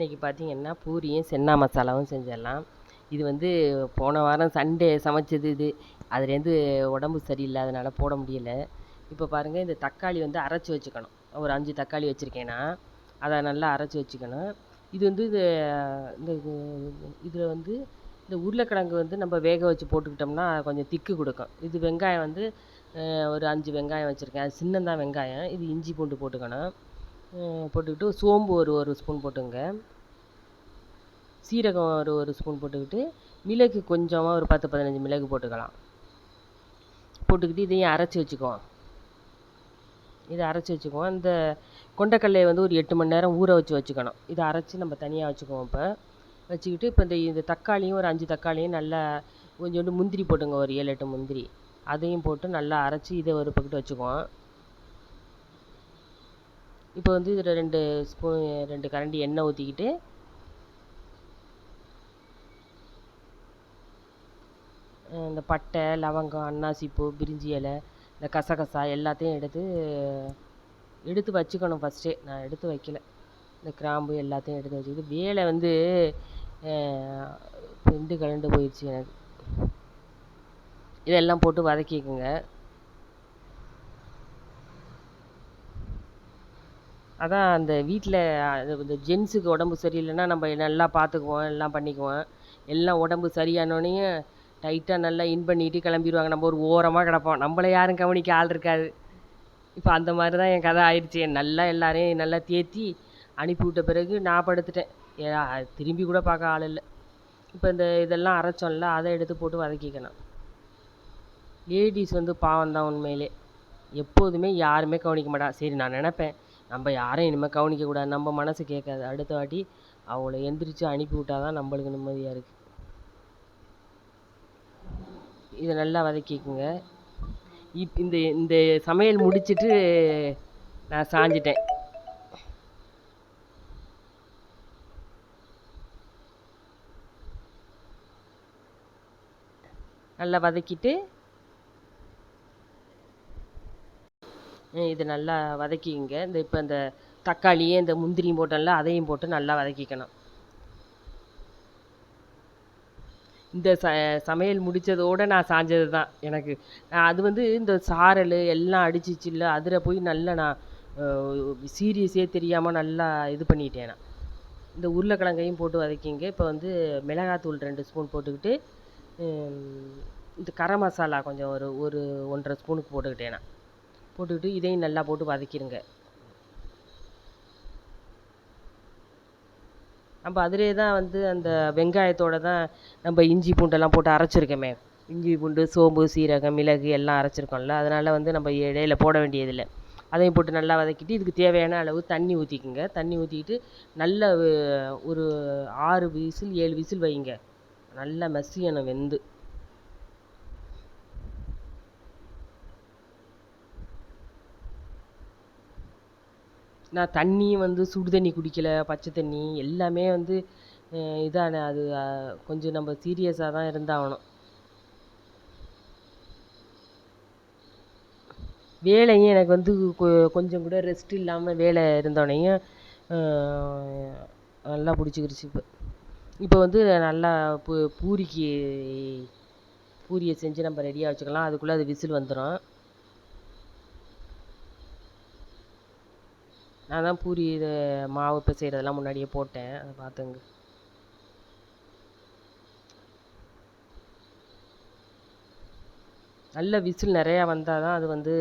இன்றைக்கி பார்த்தீங்கன்னா பூரியும் சென்னா மசாலாவும் செஞ்சிடலாம். இது வந்து போன வாரம் சண்டே சமைச்சது இது. அதுலேருந்து உடம்பு சரியில்லாதனால போட முடியலை. இப்போ பாருங்கள் இந்த தக்காளி வந்து அரைச்சி வச்சுக்கணும். ஒரு அஞ்சு தக்காளி வச்சுருக்கேன்னா அதை நல்லா அரைச்சி வச்சுக்கணும். இது வந்து இது இந்த இதில் வந்து இந்த உருளைக்கிழங்கு வந்து நம்ம வேக வச்சு போட்டுக்கிட்டோம்னா கொஞ்சம் திக்கு கொடுக்கும். இது வெங்காயம் வந்து ஒரு அஞ்சு வெங்காயம் வச்சுருக்கேன். அது சின்னந்தான் வெங்காயம். இது இஞ்சி பூண்டு போட்டுக்கணும். போட்டுக்கிட்டு சோம்பு ஒரு ஒரு ஸ்பூன் போட்டுங்க. சீரகம் ஒரு ஒரு ஸ்பூன் போட்டுக்கிட்டு மிளகு கொஞ்சமாக ஒரு பத்து பதினஞ்சு மிளகு போட்டுக்கலாம். போட்டுக்கிட்டு இதையும் அரைச்சி வச்சுக்குவோம். இதை அரைச்சி வச்சுக்குவோம். இந்த கொண்டக்கடலையை வந்து ஒரு எட்டு மணி நேரம் ஊற வச்சு வச்சுக்கணும். இதை அரைச்சி நம்ம தனியாக வச்சுக்குவோம் இப்போ. வச்சுக்கிட்டு இப்போ இந்த இந்த தக்காளியும் ஒரு அஞ்சு தக்காளியும் நல்லா கொஞ்சோண்டு முந்திரி போட்டுங்க ஒரு ஏழு எட்டு முந்திரி. அதையும் போட்டு நல்லா அரைச்சி இதை ஒரு பக்கெட் வச்சுக்குவோம். இப்போ வந்து இதில் ரெண்டு ஸ்பூன் ரெண்டு கரண்டி எண்ணெய் ஊற்றிக்கிட்டு இந்த பட்டை லவங்கம் அன்னாசிப்பூ பிரிஞ்சி இலை இந்த கசகசா எல்லாத்தையும் எடுத்து எடுத்து வச்சுக்கணும் ஃபஸ்ட்டே நான் எடுத்து வைக்கல. இந்த கிராம்பு எல்லாத்தையும் எடுத்து வச்சுக்கிட்டு வேலை வந்து பிண்டு கலண்டு போயிடுச்சு எனக்கு. இதெல்லாம் போட்டு வதக்கிக்குங்க. அதான் அந்த வீட்டில் இந்த ஜென்ஸுக்கு உடம்பு சரியில்லைன்னா நம்ம நல்லா பார்த்துக்குவோம் எல்லாம் பண்ணிக்குவோம். எல்லாம் உடம்பு சரியானோடனே டைட்டாக நல்லா இன் பண்ணிட்டு கிளம்பிடுவாங்க. நம்ம ஒரு ஓரமாக கிடப்போம். நம்மளை யாரும் கவனிக்க ஆள் இருக்காது. இப்போ அந்த மாதிரி தான் என் கதை ஆயிடுச்சு. நல்லா எல்லாரையும் நல்லா தேற்றி அனுப்பி விட்ட பிறகு நான் படுத்துட்டேன். ஏ- திரும்பி கூட பார்க்க ஆள் இல்லை. இப்போ இந்த இதெல்லாம் அரைச்சோம்ல அதை எடுத்து போட்டு வதக்கிக்கணும். லேடிஸ் வந்து பாவம் தான் உண்மையிலே. எப்போதுமே யாருமே கவனிக்க மாட்டா. சரி நான் நினப்பேன். நம்ம யாரையும் இனிமேல் கவனிக்கக்கூடாது நம்ம மனசு கேட்காது. அடுத்த வாட்டி அவங்கள எந்திரிச்சு அனுப்பி விட்டாதான் தான் நம்மளுக்கு நிம்மதியாக இருக்குது இதை நல்லா வதக்கிக்கோங்க. இப் இந்த இந்த சமையல் முடிச்சிட்டு நான் சாஞ்சிட்டேன். நல்லா வதக்கிட்டு இதை இது நல்லா வதக்கிங்க இந்த இப்போ இந்த தக்காளியே இந்த முந்திரியும் போட்டோம்ல அதையும் போட்டு நல்லா வதக்கிக்கணும். இந்த ச சமையல் முடித்ததோடு நான் சாஞ்சது தான் எனக்கு அது வந்து இந்த சாரல் எல்லாம் அடிச்சிச்சுல்ல அதில் போய் நல்லா நான் சீரியஸே தெரியாமல் நல்லா இது பண்ணிட்டேன் நான். இந்த உருளைக்கிழங்கையும் போட்டு வதக்கிங்க. இப்போ வந்து மிளகாத்தூள் ரெண்டு ஸ்பூன் போட்டுக்கிட்டு இந்த கரம் மசாலா கொஞ்சம் ஒரு ஒரு ஒன்றரை ஸ்பூனுக்கு போட்டுக்கிட்டேன் நான். போட்டுக்கிட்டு இதையும் நல்லா போட்டு வதக்கிடுங்க. நம்ம அதிலே தான் வந்து அந்த வெங்காயத்தோட தான் நம்ம இஞ்சி பூண்டெல்லாம் போட்டு அரைச்சிருக்கோமே. இஞ்சி பூண்டு சோம்பு சீரகம் மிளகு எல்லாம் அரைச்சிருக்கோம்ல. அதனால் வந்து நம்ம இடையில போட வேண்டியதில்லை. அதையும் போட்டு நல்லா வதக்கிட்டு இதுக்கு தேவையான அளவு தண்ணி ஊற்றிக்குங்க தண்ணி ஊற்றிக்கிட்டு நல்ல ஒரு ஆறு விசில் ஏழு விசில் வைங்க. நல்லா மசியணும் வெந்து. நான் தண்ணியும் வந்து சுடு தண்ணி குடிக்கல பச்சை தண்ணி எல்லாமே வந்து இதான அது கொஞ்சம் நம்ம சீரியஸாக தான் இருந்தாகணும். வேலையும் எனக்கு வந்து கொ- கொஞ்சம் கூட ரெஸ்ட் இல்லாமல் வேலை இருந்தோடனையும் நல்லா பிடிச்சிக்கிருச்சு இப்போ. இப்போ வந்து நல்லா பூ பூரிக்கு பூரியை செஞ்சு நம்ம ரெடியாக வச்சுக்கலாம். அதுக்குள்ளே அது விசில் வந்துடும் நான் தான் பூரி இது மாவு பிசைகிறதெல்லாம் முன்னாடியே போட்டேன். அதை பார்த்துங்க. நல்ல விசில் நிறையா வந்தால் தான் அது வந்து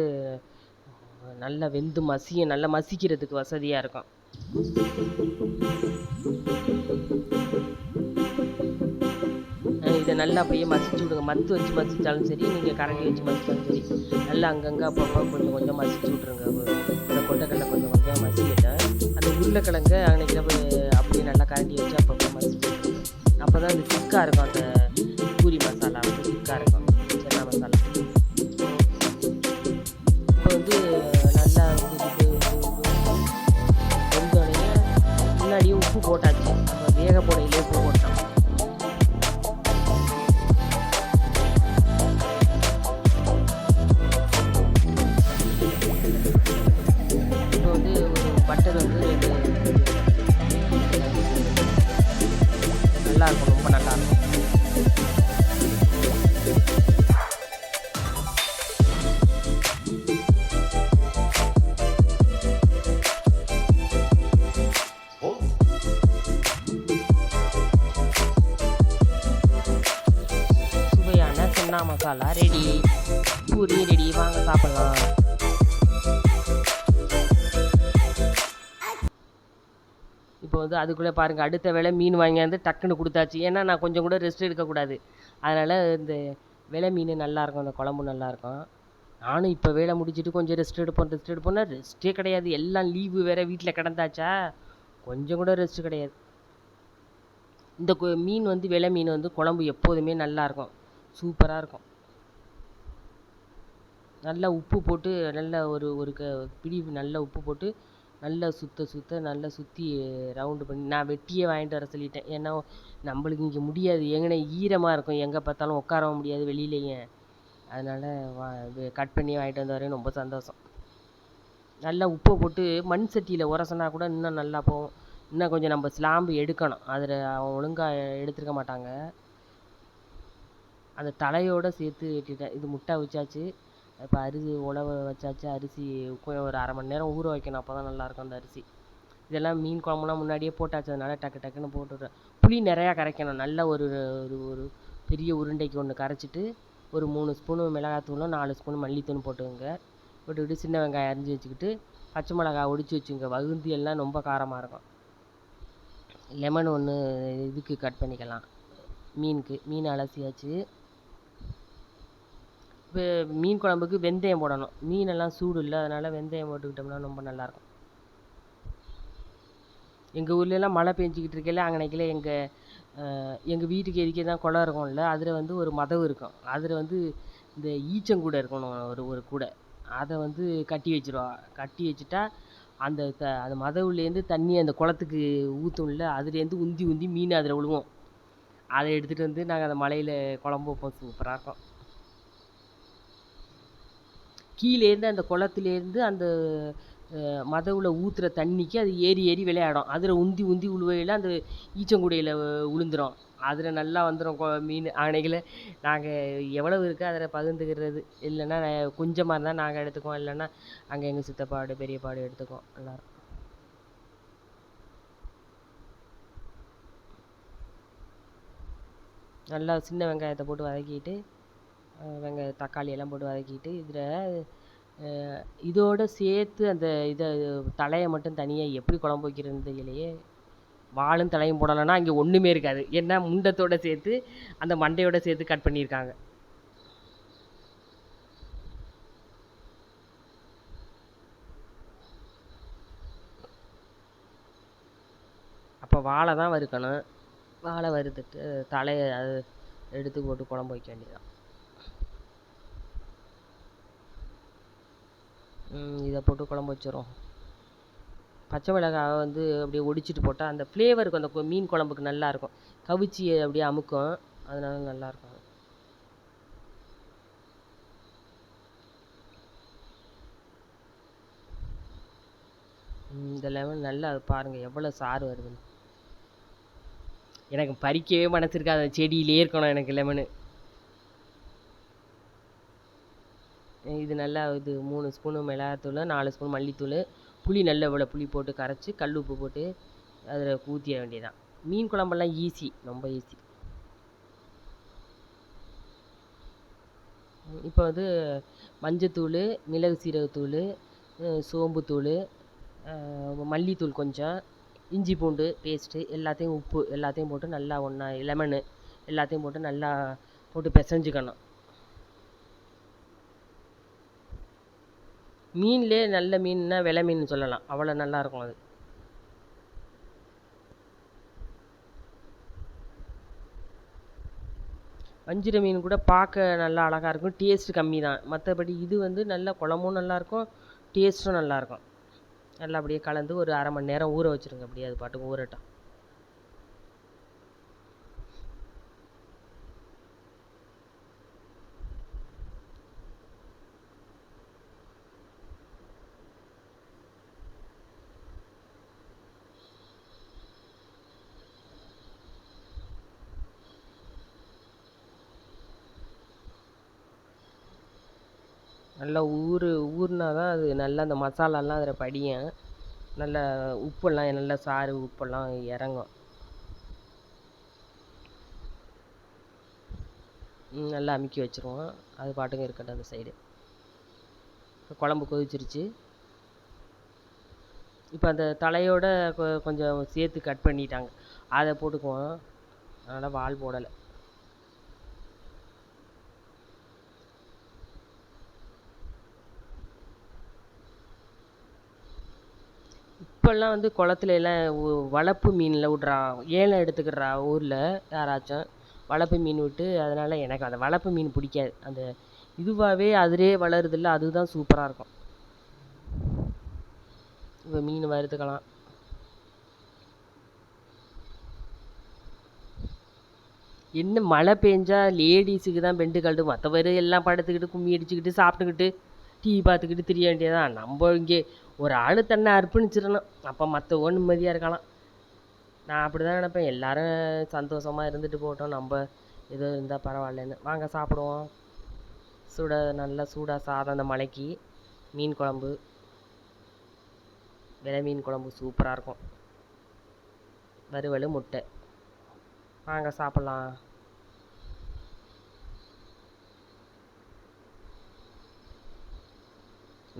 நல்லா வெந்து மசியும் நல்லா மசிக்கிறதுக்கு வசதியாக இருக்கும். நல்லா அப்படியே மசிச்சு விடுங்க. மத்து வச்சு மசிச்சாலும் சரி நீங்கள் கரண்டி வச்சு மசிச்சாலும் சரி நல்லா அங்கங்கே அப்பப்போ கொஞ்சம் கொஞ்சம் மசிச்சு விட்ருங்க இந்த கொண்டைக்கடலை கொஞ்சம் கொஞ்சம் மசிக்கிட்டேன் அந்த உருளைக்கிழங்கு அன்னைக்கு அப்படியே நல்லா கரண்டி வச்சு அப்பப்போ மசிச்சு அப்போ தான் அந்த திக்காக இருக்கும் அந்த மசாலா ரெடி பூரி ரெடி வாங்க சாப்பிடலாம். இப்போ வந்து அதுக்குள்ளே பாருங்கள் அடுத்த வேலை மீன் வாங்கியாந்து டக்குன்னு கொடுத்தாச்சு. ஏன்னா நான் கொஞ்சம் கூட ரெஸ்ட் எடுக்கக்கூடாது அதனால் இந்த விலை மீன் நல்லாயிருக்கும் அந்த குழம்பு நல்லாயிருக்கும் நானும் இப்போ வேலை முடிச்சுட்டு கொஞ்சம் ரெஸ்ட் எடுப்போம் ரெஸ்ட் எடுப்போம்னா ரெஸ்ட்டே கிடையாது. எல்லாம் லீவு வேறு வீட்டில் கிடந்தாச்சா? கொஞ்சம் கூட ரெஸ்ட் கிடையாது. இந்த மீன் வந்து விலை மீன் வந்து குழம்பு எப்போதுமே நல்லாயிருக்கும் சூப்பராக இருக்கும். நல்லா உப்பு போட்டு நல்லா ஒரு ஒரு க பிடி நல்லா உப்பு போட்டு நல்லா சுத்த சுத்த நல்லா சுற்றி ரவுண்டு பண்ணி நான் வெட்டியே வாங்கிட்டு வர சொல்லிட்டேன். ஏன்னா நம்மளுக்கு இங்கே முடியாது. எங்கனே ஈரமாக இருக்கும். எங்கே பார்த்தாலும் உட்காரவும் முடியாது வெளியிலேயே. அதனால் வா கட் பண்ணி வாங்கிட்டு வந்து வரேன். ரொம்ப சந்தோஷம். நல்லா உப்பை போட்டு மண் சட்டியில் உரசனா கூட இன்னும் நல்லா போகும். இன்னும் கொஞ்சம் நம்ம ஸ்லாம்பு எடுக்கணும். அதில் அவன் ஒழுங்காக எடுத்துருக்க மாட்டாங்க. அந்த தலையோடு சேர்த்து வெட்டிட்டேன் இது முட்டை வச்சாச்சு இப்போ அரிசி உழவ வச்சாச்சு அரிசி ஒரு அரை மணி நேரம் ஊற வைக்கணும் அப்போ தான் நல்லாயிருக்கும் அந்த அரிசி. இதெல்லாம் மீன் குழம்புலாம் முன்னாடியே போட்டாச்சு அதனால டக்கு டக்குன்னு போட்டுவிட்டேன் புளி நிறையா கரைக்கணும் நல்ல ஒரு ஒரு ஒரு பெரிய உருண்டைக்கு ஒன்று கரைச்சிட்டு ஒரு மூணு ஸ்பூனு மிளகாத்தூளும் நாலு ஸ்பூன் மல்லித்தூள் போட்டுக்கோங்க. போட்டுக்கிட்டு சின்ன வெங்காயம் அரிஞ்சு வச்சுக்கிட்டு பச்சை மிளகா ஒடிச்சு வச்சுங்க வகுந்தி எல்லாம் ரொம்ப காரமாக இருக்கும். லெமன் ஒன்று இதுக்கு கட் பண்ணிக்கலாம். மீனுக்கு மீன் அலசியாச்சு. இப்போ மீன் குழம்புக்கு வெந்தயம் போடணும். மீனெல்லாம் சூடு இல்லை அதனால் வெந்தயம் போட்டுக்கிட்டோம்னா ரொம்ப நல்லாயிருக்கும். எங்கள் ஊர்லலாம் மழை பெஞ்சிக்கிட்டு இருக்கையில அங்கனைக்கில் எங்கள் எங்கள் வீட்டுக்கு எதுக்கே தான் குளம் இருக்கும்ல அதில் வந்து ஒரு மதவு இருக்கும். அதில் வந்து இந்த ஈச்சங்கூடை இருக்கணும் ஒரு ஒரு கூடை. அதை வந்து கட்டி வச்சிருவா கட்டி வச்சுட்டா அந்த த அந்த மதவுலேருந்து தண்ணி அந்த குளத்துக்கு ஊற்றும்ல அதுலேருந்து உந்தி உந்தி மீன் அதில் விழுவும் அதை எடுத்துகிட்டு வந்து நாங்கள் அந்த மலையில் குழம்பு வைப்போம். சூப்பராக இருக்கும். கீழேருந்து அந்த குளத்துலேருந்து அந்த அஹ், மதவுல ஊற்றுற தண்ணிக்கு அது ஏறி ஏறி விளையாடும். அதில் உந்தி உந்தி உழுவையில் அந்த ஈச்சங்குடியில் விழுந்துரும் அதில் நல்லா வந்துடும் மீன் ஆணைகளை. நாங்கள் எவ்வளவு இருக்கோ அதில் பகிர்ந்துக்கிறது. இல்லைன்னா கொஞ்சமாக இருந்தால் நாங்கள் எடுத்துக்குவோம். இல்லைன்னா அங்கே எங்கள் சித்தப்பாடு பெரியப்பாடு எடுத்துக்குவோம். எல்லோரும். நல்லா சின்ன வெங்காயத்தை போட்டு வதக்கிட்டு வெங்காய தக்காளி எல்லாம் போட்டு வதக்கிட்டு இதில் இதோட சேர்த்து அந்த இதை தலையை மட்டும் தனியாக எப்படி குழம்பு வைக்கிறதுன்னு தெரியலையே. வாலும் தலையும் போடலைன்னா அங்கே ஒன்றுமே இருக்காது. ஏன்னா முண்டத்தோட சேர்த்து அந்த மண்டையோட சேர்த்து கட் பண்ணியிருக்காங்க. அப்போ வாழை தான் வறுக்கணும். வாழை வறுத்துட்டு தலையை அது எடுத்து போட்டு குழம்பு வைக்க வேண்டியதுதான். இதை போட்டு குழம்பு வச்சிடும் பச்சை மிளகாவை வந்து அப்படியே ஒடிச்சிட்டு போட்டால் அந்த ஃப்ளேவருக்கு அந்த கு- மீன் குழம்புக்கு நல்லாயிருக்கும் கவிச்சி அப்படியே அமுக்கும். அதனால நல்லா இருக்கும். இந்த லெமன் நல்லா பாருங்கள் எவ்வளோ சாறு வருதுன்னு. எனக்கு பறிக்கவே மனசு இருக்காது. அந்த செடியிலே இருக்கணும் எனக்கு லெமனு இது நல்லா இது மூணு ஸ்பூனு மிளகாத்தூள் நாலு ஸ்பூன் மல்லித்தூள் புளி நல்ல இவ்வளோ புளி போட்டு கரைச்சி கல் உப்பு போட்டு அதில் ஊற்றிட வேண்டியதான் மீன் குழம்பெல்லாம் ஈஸி ரொம்ப ஈஸி இப்போ வந்து மஞ்சத்தூள் மிளகு சீரகத்தூள் சோம்புத்தூள் மல்லித்தூள் கொஞ்சம் இஞ்சி பூண்டு பேஸ்ட்டு எல்லாத்தையும் உப்பு எல்லாத்தையும் போட்டு நல்லா ஒன்றா லெமனு எல்லாத்தையும் போட்டு நல்லா போட்டு பிசைஞ்சுக்கணும். மீன்லேயே நல்ல மீன்னா விலை மீன் சொல்லலாம். அவ்வளோ நல்லாயிருக்கும் அது. வஞ்சிர மீன் கூட பார்க்க நல்லா அழகாக இருக்கும். டேஸ்ட் கம்மி தான் மற்றபடி இது வந்து நல்ல குழம்பும் நல்லாயிருக்கும் டேஸ்ட்டும் நல்லாயிருக்கும். நல்லா அப்படியே கலந்து ஒரு அரை மணி நேரம் ஊற வச்சுருங்க. அப்படியே அது பாட்டுக்கு ஊறட்டும். நல்லா ஊறு ஊறினா தான் அது நல்லா அந்த மசாலாலாம் அதில் படியும். நல்லா உப்பெல்லாம் நல்லா சாறு உப்பெல்லாம் இறங்கும். நல்லா அமுக்கி வச்சுருவோம். அது பாட்டுங்க இருக்கட்டும் அந்த சைடு குழம்பு கொதிச்சிருச்சு. இப்போ அந்த தலையோட கொஞ்சம் சேர்த்து கட் பண்ணிட்டாங்க. அதை போட்டுக்குவோம். அதனால் வால் போடலை. இப்போல்லாம் வந்து குளத்துல எல்லாம் வளர்ப்பு மீனில் விட்றான் ஏலம் எடுத்துக்கிடுறா ஊரில் யாராச்சும். வளர்ப்பு மீன் விட்டு அதனால் எனக்கு அந்த வளர்ப்பு மீன் பிடிக்காது. அந்த இதுவாகவே அதிலே வளருதுல்ல அதுதான் சூப்பராக இருக்கும். இப்போ மீன் வறுத்துக்கலாம். என்ன மழை பெஞ்சா லேடிஸுக்கு தான் பெண்டு கழட்டு. மற்றவரு எல்லாம் படுத்துக்கிட்டு கும்மி அடிச்சுக்கிட்டு சாப்பிட்டுக்கிட்டு டிவி பார்த்துக்கிட்டு திரிய வேண்டியதான் நம்ம இங்கே ஒரு ஆள் தன்னை அர்ப்பணிச்சிடணும். அப்போ மற்றவங்க நிம்மதியாக இருக்கலாம். நான் அப்படி தான் நினைப்பேன். எல்லாரும் சந்தோஷமாக இருந்துட்டு போகட்டும். நம்ம ஏதோ இருந்தால் பரவாயில்லன்னு. வாங்க சாப்பிடுவோம். சுட நல்லா சூடாக சாதம். அந்த மலைக்கு மீன் குழம்பு. விலை மீன் குழம்பு சூப்பராக இருக்கும். வறுவல் முட்டை. வாங்க சாப்பிட்லாம்.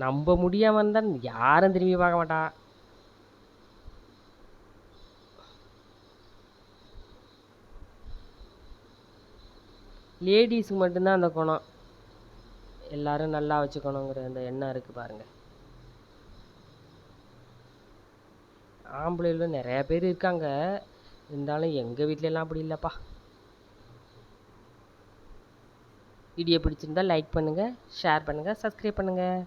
நம்ம முடியாம இருந்தா யாரும் திரும்பி பார்க்க மாட்டா. லேடிஸுக்கு மட்டும்தான் அந்த குணம். எல்லாரும் நல்லா வச்சுக்கணுங்கிற அந்த எண்ணம் இருக்கு பாருங்க. ஆம்பளைகளும் நிறைய பேர் இருக்காங்க. இருந்தாலும் எங்கள் வீட்ல எல்லாம் அப்படி இல்லைப்பா. வீடியோ பிடிச்சிருந்தா லைக் பண்ணுங்கள் ஷேர் பண்ணுங்கள் சப்ஸ்கிரைப் பண்ணுங்கள்